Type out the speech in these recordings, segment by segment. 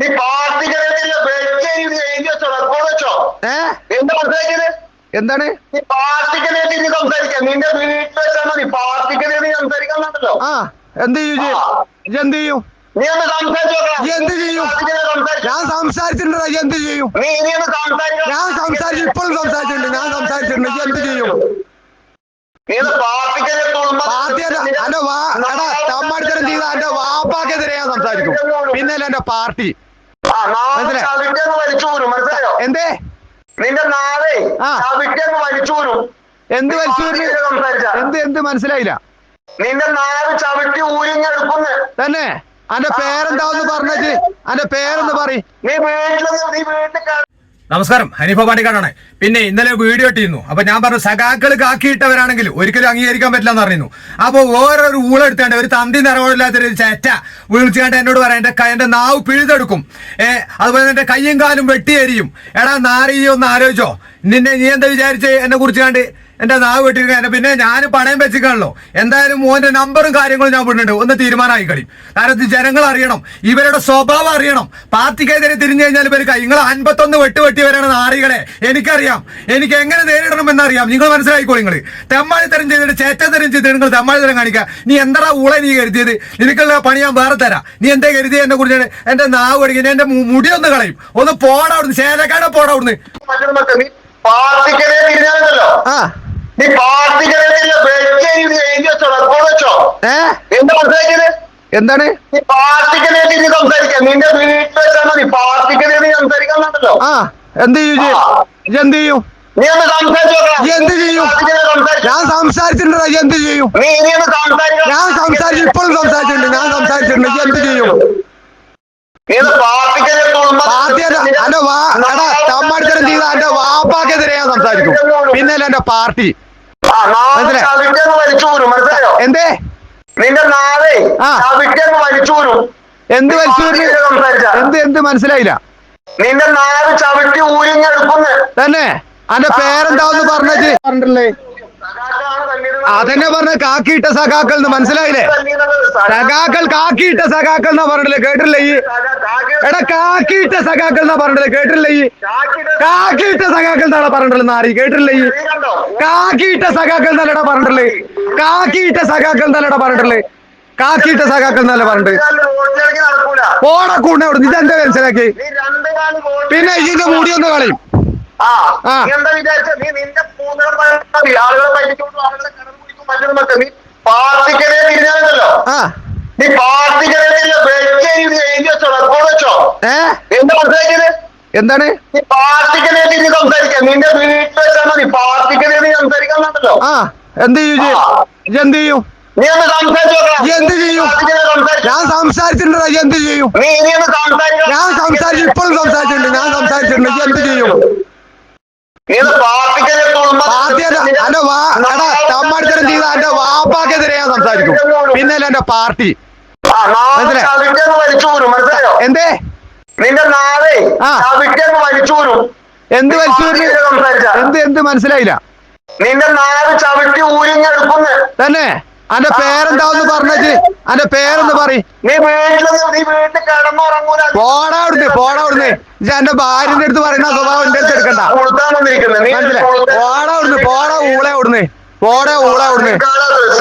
നീ റെക്കോർഡ് വെച്ചോ എന്താ മനസ്സിലാക്കിയത് എന്താണ്? സംസാരിക്കാം. നിന്റെ വീട്ടിൽ വെച്ചാൽ സംസാരിക്കാന്നുണ്ടല്ലോ ആ. എന്ത് ചെയ്യും എന്ത് ചെയ്യും? നീ ഒന്ന് സംസാരിച്ചു നീ എന്ത് ചെയ്യും? ഞാൻ സംസാരിച്ചിട്ടുണ്ട്? എന്ത് ചെയ്യും? ഞാൻ സംസാരിച്ചു ഇപ്പോഴും സംസാരിച്ചിട്ടുണ്ട്. ഞാൻ സംസാരിച്ചിട്ടുണ്ട്. എന്ത് ചെയ്യും നീ ഒന്ന് പാർട്ടിക്കെതിരെ തുളുമ്പ- പാർട്ടി എന്റെ വാ എടാ തമ്മാടിത്തരം ചെയ്ത എന്റെ വാപ്പാക്കെതിരെ ഞാൻ സംസാരിക്കും. പിന്നെ എന്റെ പാർട്ടി. എന്തേ? നിന്റെ നാളെ എന്ത് വലിച്ചു. എന്ത് എന്ത് മനസ്സിലായില്ല. നിന്റെ നാവ് ചവിട്ടി ഊരിഞ്ഞെടുക്കുന്നു തന്നെ. അന്റെ പേരെന്താന്ന് പറഞ്ഞത് അന്റെ പേരെന്ന് പറ നീ വീട്ടിൽ നീ വീട്ടിൽ നമസ്കാരം. ഹനീഫ പാണ്ടിക്കാടാണ്. പിന്നെ ഇന്നലെ വീഡിയോ ഇട്ടിരുന്നു അപ്പൊ ഞാൻ പറഞ്ഞു സഖാക്കൾ കാക്കിയിട്ടവരാണെങ്കിൽ ഒരിക്കലും അംഗീകരിക്കാൻ പറ്റില്ല എന്ന് പറയുന്നു അപ്പൊ ഓരോരു ഊളെടുത്തേണ്ട ഒരു തന്തി നിറവില്ലാത്തൊരു ചേറ്റ വിളിച്ചുകൊണ്ട് എന്നോട് പറയാം എന്റെ എന്റെ നാവ് പിഴുതെടുക്കും. ഏ അതുപോലെ എന്റെ കയ്യും കാലും വെട്ടിയെരിയും. എടാ നാറി ഒന്ന് ആലോചിച്ചോ. നിന്നെ നീ എന്താ വിചാരിച്ച്? എന്നെ കുറിച്ച് കണ്ട് എന്റെ നാവ് വെട്ടിരിക്കുന്ന പിന്നെ ഞാൻ പണയം വെച്ചിക്കാണല്ലോ എന്തായാലും മോന്റെ നമ്പറും കാര്യങ്ങളും ഞാൻ വിടുന്നുണ്ട് ഒന്ന് തീരുമാനമായി കളി. കാരണം ജനങ്ങൾ അറിയണം. ഇവരുടെ സ്വഭാവം അറിയണം. പാർട്ടിക്കെതിരെ തിരിഞ്ഞു കഴിഞ്ഞാൽ ഇവർ നിങ്ങൾ അൻപത്തൊന്ന് വെട്ട് വെട്ടിയവരാണ് നാറികളെ. എനിക്കറിയാം. എനിക്ക് എങ്ങനെ നേരിടണം എന്നറിയാം നിങ്ങൾ മനസ്സിലായിക്കോ നിങ്ങൾ തെമ്മാളിത്തരം ചെയ്തിട്ട് ചേറ്റത്തരം ചെയ്തിട്ട് നിങ്ങൾ തെമ്മാളിത്തരം കാണിക്കുക. നീ എന്താ ഊള നീ കരുതിയത്? നിനക്കുള്ള പണി ഞാൻ വേറെ തരാം. നീ എന്താ കരുതിയത് എന്നെ കുറിച്ച്? എന്റെ നാവ് കടിക്കുന്ന എന്റെ മുടി ഒന്ന് കളയും. ഒന്ന് പോടാ അവിടുന്ന്. ചേലക്കാടെ പോടാ അവിടുന്ന്. പാർട്ടിക്കെതിരെ ആ. നീ എഴുതി വെച്ചോ റെക്കോർഡ് വെച്ചോ. എന്താ മനസ്സിലാക്കിയത് എന്താണ്? നീ സംസാരിക്കാം. നിന്റെ വീട്ടിൽ സംസാരിക്കാന്നുണ്ടല്ലോ. ആ എന്ത് ചെയ്യും ഇജ്ജ്? എന്ത് ചെയ്യും? നീ ഒന്ന് സംസാരിച്ചു ഇജ്ജ് എന്ത് ചെയ്യും? ഞാൻ സംസാരിച്ചിട്ടുണ്ട്? ഇജ്ജ് എന്ത് ചെയ്യും? നീ ഇനി ഒന്ന് സംസാരിക്കണം ഞാൻ സംസാരിച്ചു ഇപ്പോഴും സംസാരിച്ചിട്ടുണ്ട്. ഞാൻ സംസാരിച്ചിട്ടുണ്ട്. ഇജ്ജ് എന്ത് ചെയ്യും നീ ഒന്ന് പാർട്ടിക്കെതിരെ തുളുമ്പ- പാർട്ടി എന്റെ വാ എടാ തമ്മാടിത്തരം ചെയ്ത എന്റെ വാപ്പാക്കെതിരെ ഞാൻ സംസാരിക്കും. പിന്നെ എന്റെ പാർട്ടി. എന്തേ? നിന്റെ നാളെ എന്ത് വലിച്ചു വരുന്നു? പാർട്ടിക്കെതിരെ സംസാരിച്ചാ. എന്ത് എന്ത് മനസ്സിലായില്ല. നിന്റെ നാവ് ചവിട്ടി ഊരിഞ്ഞെടുക്കുന്നു തന്നെ. അന്റെ പേരെന്താന്ന് പറഞ്ഞത്? പറഞ്ഞിട്ടില്ലേ? അതന്നെ പറഞ്ഞ കാക്കിയിട്ട സഖാക്കൾ എന്ന് മനസ്സിലായില്ലേ? സഖാക്കൾ കാക്കിയിട്ട സഖാക്കൾ എന്നാ പറഞ്ഞില്ലേ? കേട്ടില്ലേ ഈ? എടാ കാക്കിയിട്ട സഖാക്കൾ എന്നാ പറഞ്ഞില്ലേ? കേട്ടില്ലേ ഈ? കാക്കിയിട്ട സഖാക്കൾ എന്നാണ് പറഞ്ഞിട്ടുള്ളത് നാരി. കേട്ടില്ലേ ഈ? കാക്കിയിട്ട സഖാക്കൾ എന്നല്ലടാ പറഞ്ഞിട്ടുള്ളത്. കാക്കിയിട്ട സഖാക്കൾ എന്നല്ലടാ പറഞ്ഞിട്ടുള്ളത്. കാക്കിയിട്ട സഖാക്കൾ എന്നല്ല പറഞ്ഞിട്ട് ഓടക്കൂടെ അവിടെ ഇതെന്താ മനസ്സിലാക്കി പിന്നെ ഇതിന്റെ മുടി ഒന്ന് കളയും. ആ എന്താ വിചാരിച്ച? നീ നിന്റെ ആളുകളെ പറ്റിക്കൊണ്ട് ആളുകളെ കടന്നു പിടിക്കും മറ്റൊരു നീ പാർട്ടിക്കെതിരെ നീ പാർട്ടിക്കെതിരെ വെച്ച് എഴുതി എഴുതി വെച്ചോ റെക്കോർഡ് വെച്ചോ? ഏ? എന്താ മനസ്സിലാക്കിയത് എന്താണ്? നീ പാർട്ടിക്കെതിരെ നീ സംസാരിക്കാം. നിന്റെ വീട്ടിൽ വെച്ചാൽ മതി പാർട്ടിക്കെതിരെ നീ സംസാരിക്കാന്നുണ്ടല്ലോ ആ. എന്ത് ചെയ്യും എന്ത് ചെയ്യും? നീ ഒന്ന് സംസാരിച്ചു ഇജ്ജ് എന്ത് ചെയ്യും? ഞാൻ സംസാരിച്ചിട്ടുണ്ട്? എന്ത് ചെയ്യും? ഞാൻ സംസാരിച്ചു ഇപ്പോഴും സംസാരിച്ചിട്ടുണ്ട്. ഞാൻ സംസാരിച്ചിട്ടുണ്ട്. എന്ത് ചെയ്യും നീ ഒന്ന് പാർട്ടിക്കെതിരെ തുളുമ്പ- പാർട്ടി എന്റെ വാ എടാ തമ്മാടിത്തരം ചെയ്ത എന്റെ വാപ്പാക്കെതിരെ ഞാൻ സംസാരിക്കും. പിന്നെ എന്റെ പാർട്ടി. മനസ്സിലായോ? എന്തേ? നിന്റെ നാളെ എന്ത് വലിച്ചൂരി. എന്ത് എന്ത് മനസ്സിലായില്ല. നിന്റെ നാവ് ചവിട്ടി ഊരിഞ്ഞെടുക്കുന്നു തന്നെ? അന്റെ പേരെന്താന്ന് പറഞ്ഞത് അന്റെ പേരെന്ന് പറ പോടാ അവിടുന്ന് പോടാ അവിടുന്ന്. എന്റെ ഭാര്യന്റെ അടുത്ത് പറയുന്ന സ്വഭാവം എന്റെ അടുത്ത് എടുക്കണ്ട. പോടാ അവിടുന്ന് പോടാ ഊളെ അവിടുന്ന്. പോടാ ഊള അവിടുന്ന്.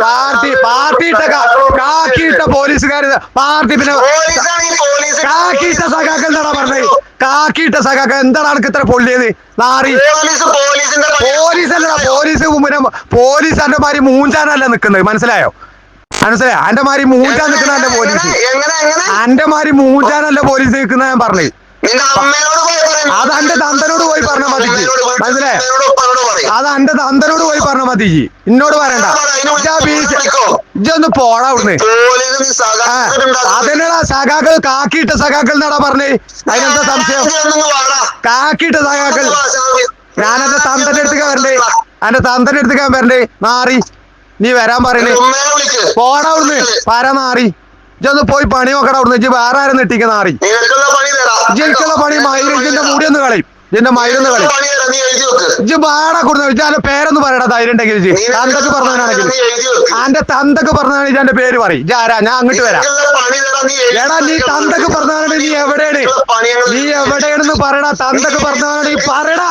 പാർട്ടി പാർട്ടി ഇട്ട കാക്കിയിട്ട പോലീസുകാർ പാർട്ടി പിന്നെ കാക്കിയിട്ട സഖാക്കൾ എന്താടാ പറഞ്ഞത്? കാക്കിയിട്ട സഖാക്കൾ എന്താണ് അനക്ക് ഇത്ര പൊള്ളിയത്? നാറി. പോലീസ് പോലീസിന്റെ പോലീസ് അല്ലടാ പോലീസ് പിന്നെ പോലീസ് അന്റെ മാതിരി മൂഞ്ചാനല്ല നിക്കുന്നത്. മനസ്സിലായോ? മനസ്സിലായോ? അന്റെ മാതിരി മൂഞ്ചാൻ നിൽക്കുന്ന അന്റെ പോലീസ്. അന്റെ മാതിരി മൂഞ്ചാനല്ല പോലീസ് നിൽക്കുന്ന ഞാൻ പറഞ്ഞു അത് എന്റെ തന്തനോട് പോയി പറഞ്ഞാ മതി. മനസ്സിലെ അത് എന്റെ തന്തനോട് പോയി പറഞ്ഞ മതി. എന്നോട് പറയണ്ട. ഇജൊന്ന് പോടാ അവിടുന്ന്. അതിനെടാ സഖാക്കൾ കാക്കിയിട്ട സഖാക്കൾ എന്നാടാ പറഞ്ഞേ? അതിനെന്താ സംശയം. കാക്കിയിട്ട സഖാക്കൾ. ഞാനെന്റെ. ഞാൻ എന്റെ തന്തന്റെ അടുത്തേക്ക് വരണ്ടേ? എന്റെ തന്തന്റെ അടുത്തേക്ക് വരണ്ടേ? മാറി. നീ വരാൻ പറയണേ. പോണ പോടാ അവിടുന്ന്. പര മാറി. ഇജ്ജൊന്ന് പോയി പണി നോക്കടാ അവിടുന്ന്. ഇജ്ജ് വേറെ ആരും നെട്ടിക്ക നാറി നിനക്കുള്ള പണി തരാം. ഇതിന്റെ മുടി ഒന്ന് കളയും ഇതിന്റെ മയിലൊന്ന് കളയും. ഇജ്ജ് വാട കൊടുത്ത ഇജ്ജ് അതിന്റെ പേരൊന്ന് പറയടാ ധൈര്യം ഉണ്ടെങ്കിൽ ജി അന്തൊക്കെ തന്തക്ക് പറഞ്ഞവനാണെങ്കിൽ. അന്റെ തന്തൊക്കെ പറഞ്ഞാണെങ്കിൽ ഇജ്ജ് എന്റെ പേര് പറയും ഇജ്ജ് ആരാ ഞാൻ അങ്ങോട്ട് വരാം എടാ നീ തന്തൊക്കെ പറഞ്ഞാണെങ്കിൽ നീ എവിടെയാണ് നീ എവിടെയാണെന്ന് പറയടാ തന്തൊക്കെ പറഞ്ഞവനാണ് ഈ പറയടാ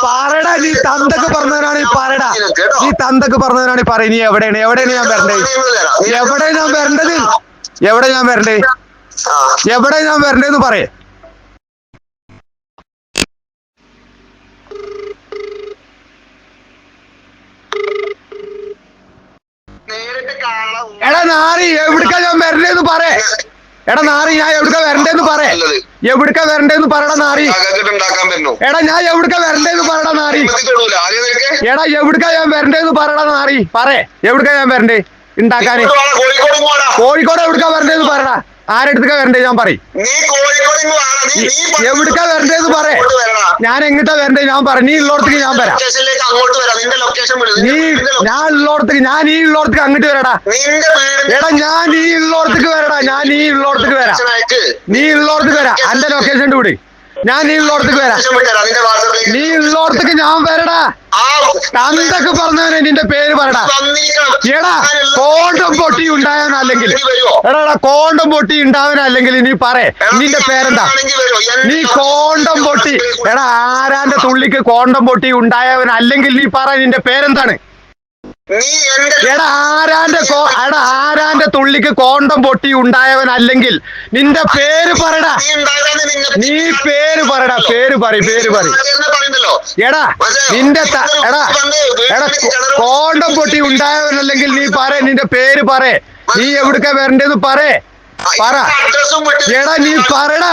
പറയടാ നീ തന്തൊക്കെ പറഞ്ഞവനാണ് ഈ പറയടാ നീ തന്തൊക്കെ പറഞ്ഞവനാണ് പറ പറയ നീ എവിടെയാണ് എവിടെയാണ് ഞാൻ വരണ്ടേ എവിടെ ഞാൻ വരണ്ടത് എവിടെ ഞാൻ വരണ്ടേ. എവിടെ ഞാൻ വരണ്ടേന്ന് പറയേ നേരിട്ട് കാണാം എടാ നാറി എവിടുക്ക ഞാൻ വരണ്ടേന്ന് പറയേ എടാ നാറി ഞാൻ എവിടുക്ക വരണ്ടേന്ന് പറയേ എവിടുക്ക വരണ്ടേന്ന് പറയടാ നാറി. എടാ ഞാൻ എവിടുക്ക വരണ്ടേന്ന് പറയടാ നാറി. എടാ എവിടുക്ക ഞാൻ വരണ്ടേന്ന് പറയടാ നാറി. പറ എവിടുക്ക ഞാൻ വരണ്ടേ? ഉണ്ടാക്കാന്. കോഴിക്കോട് എവിടുക്ക വരണ്ടേന്ന് പറയടാ ആരെടുത്തുക്ക വരണ്ടേ ഞാൻ പറയും. എവിടുക്ക വരണ്ടേന്ന്. ഞാൻ എങ്ങോട്ടാ വരണ്ടേ? ഞാൻ പറ നീ ഉള്ളോടത്തേക്ക് ഞാൻ വരാം. അങ്ങോട്ട് വരാം. നിന്റെ ലൊക്കേഷൻ നീ ഞാൻ ഉള്ളോടത്തേക്ക് ഞാൻ ഈ ഉള്ളോടത്തേക്ക് അങ്ങോട്ട് വരടാ. എടാ ഞാൻ ഈ ഉള്ളോടത്തേക്ക് വരടാ. ഞാൻ ഈ ഉള്ളോടത്തേക്ക് വരാം. നീ ഉള്ളോടത്തേക്ക് വരാം. എന്റെ ലൊക്കേഷൻ കൂടി ഞാൻ ഈ ഉള്ളോടത്തേക്ക് വരാം. നീ ഉള്ളോടത്തേക്ക് ഞാൻ വരടാ. ആ തന്തൊക്കെ പറഞ്ഞവനെ നിന്റെ പേര് പറടാ. എടാ കോണ്ടം പൊട്ടി ഉണ്ടായവനല്ലെങ്കിൽ എടാ കോണ്ടം പൊട്ടി ഉണ്ടാവനല്ലെങ്കിൽ നീ പറ നിന്റെ പേരെന്താ? നീ കോണ്ടം പൊട്ടി. എടാ ആരാന്റെ തുള്ളിക്ക് കോണ്ടം പൊട്ടി ഉണ്ടായവൻ അല്ലെങ്കിൽ നീ പറ നിന്റെ പേരെന്താണ്? എടാ ആരാന്റെ എടാ ആരാന്റെ തുള്ളിക്ക് കോണ്ടം പൊട്ടി ഉണ്ടായവൻ അല്ലെങ്കിൽ നിന്റെ പേര് പറടാ. നീ പേര് പറടാ പേര് പറയും പേര് പറയും. എടാ നിന്റെ എടാ എടാ കോണ്ടം പൊട്ടി ഉണ്ടായവൻ അല്ലെങ്കിൽ നീ പറ നിന്റെ പേര് പറ നീ എവിടുക്ക വരണ്ടെന്ന് പറ പറ. എടാ നീ പറടാ.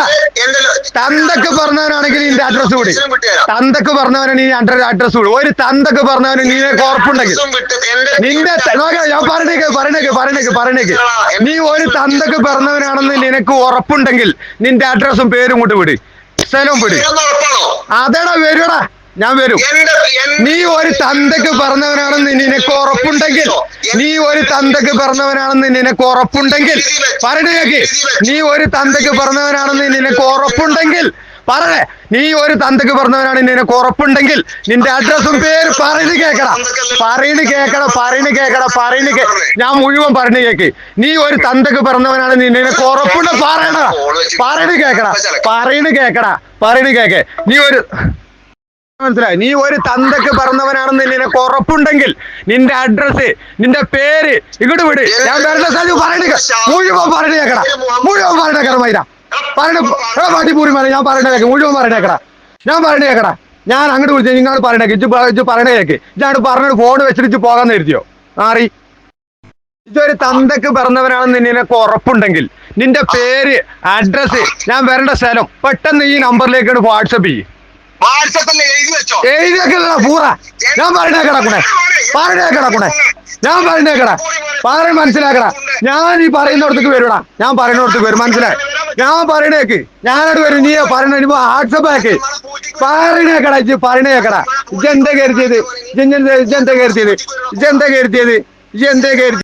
തന്തൊക്കെ പറഞ്ഞവനാണെങ്കിൽ നിന്റെ അഡ്രസ് കൂടി തന്തൊക്കെ പറഞ്ഞവനാണ് നീ അഡ്രസ് കൂടി ഒരു തന്തൊക്കെ പറഞ്ഞവന് നീ ഉറപ്പുണ്ടെങ്കിൽ. നിന്റെ ഞാൻ പറഞ്ഞേക്ക് പറഞ്ഞേക്ക് പറഞ്ഞേക്ക് പറഞ്ഞേക്ക്. നീ ഒരു തന്തൊക്കെ പറഞ്ഞവനാണെന്ന് നിനക്ക് ഉറപ്പുണ്ടെങ്കിൽ നിന്റെ അഡ്രസ്സും പേരും കൊണ്ട് വിട്. സ്ഥലവും വിട്. അതെടാ വരുടാ. ഞാൻ വരും. നീ ഒരു തന്തക്ക് പറഞ്ഞവനാണെന്ന് നിനക്ക് ഉറപ്പുണ്ടെങ്കിൽ നീ ഒരു തന്തക്ക് പറഞ്ഞവനാണെന്ന് നിനക്ക് ഉറപ്പുണ്ടെങ്കിൽ കേക്ക്. നീ ഒരു തന്തക്ക് പറഞ്ഞവനാണെന്ന് നിനക്ക് ഉറപ്പുണ്ടെങ്കിൽ പറയണേ. നീ ഒരു തന്തക്ക് പറഞ്ഞവനാണ് നിനക്ക് ഉറപ്പുണ്ടെങ്കിൽ നിന്റെ അഡ്രസ്സും പേര് പറയുന്നു കേക്കട. പറയുന്നു കേക്കട പറയുന്നു കേക്കട പറയുന്നു കേ ഞാൻ മുഴുവൻ പറഞ്ഞു കേക്ക്. നീ ഒരു തന്തക്ക് പറഞ്ഞവനാണ് നിനക്ക് ഉറപ്പുണ്ട് പറയണ പറയുന്നു കേക്കട പറയുന്നു കേക്കട. പറയുന്നു കേക്കേ. നീ ഒരു മനസ്സിലായി? നീ ഒരു തന്തക്ക് പറഞ്ഞവനാണെന്ന് നിനക്ക് ഉറപ്പുണ്ടെങ്കിൽ നിന്റെ അഡ്രസ് നിന്റെ പേര് ഇങ്ങോട്ട് വിട്. ഞാൻ വരുന്ന സ്ഥലം പറയണ മുഴുവൻ പറഞ്ഞേക്കട മുഴുവൻ പറഞ്ഞേക്കട മൈര പറയണ പാട്ടിപ്പൂരി മല ഞാൻ പറയണ കേക്ക് മുഴുവൻ പറയണേക്കട ഞാൻ പറയണ കേക്കട. ഞാൻ അങ്ങോട്ട് വിളിച്ചു നിങ്ങൾ പറയണേക്ക് ഇജ്ജ് ഇജ്ജ് പറയണേക്ക് ഞാൻ പറഞ്ഞിട്ട് ഫോൺ വെച്ചിട്ട് ഇജ്ജ് പോകാൻ എഴുതിയോ മാറി ഇതൊരു തന്തക്ക് പിറന്നവനാണെന്ന് നിനക്ക് ഉറപ്പുണ്ടെങ്കിൽ നിന്റെ പേര് അഡ്രസ് ഞാൻ വരേണ്ട സ്ഥലം പെട്ടെന്ന് ഈ നമ്പറിലേക്ക് വാട്സപ്പ് ചെയ്യും. എഴുതി വെച്ചോ. എഴുതിയേക്കല്ലടാ പൂറ. ഞാൻ പറഞ്ഞേ കിടക്കണേ പറഞ്ഞേ കിടക്കണേ ഞാൻ പറഞ്ഞേ കിട പറ മനസ്സിലാക്കടാ. ഞാൻ ഈ പറയുന്നിടത്തേക്ക് വരൂടാ. ഞാൻ പറയുന്നിടത്തേക്ക് വരും മനസ്സിലായി? ഞാൻ പറയണേക്ക്. ഞാനോട് വരും. നീ പറയണ വാട്സപ്പ് ആക്ക്. പറയണേക്കടാ ഇജ്ജ് പറയണേക്കടാ ഇജ്ജ് എന്താ കരുതിയത്? ഇജ്ജ് എന്താ ഇജ്ജ് എന്താ കരുതിയത്? ഇജ്ജ് എന്താ കരുതിയത്? ഇജ്ജ് എന്താ കരുതി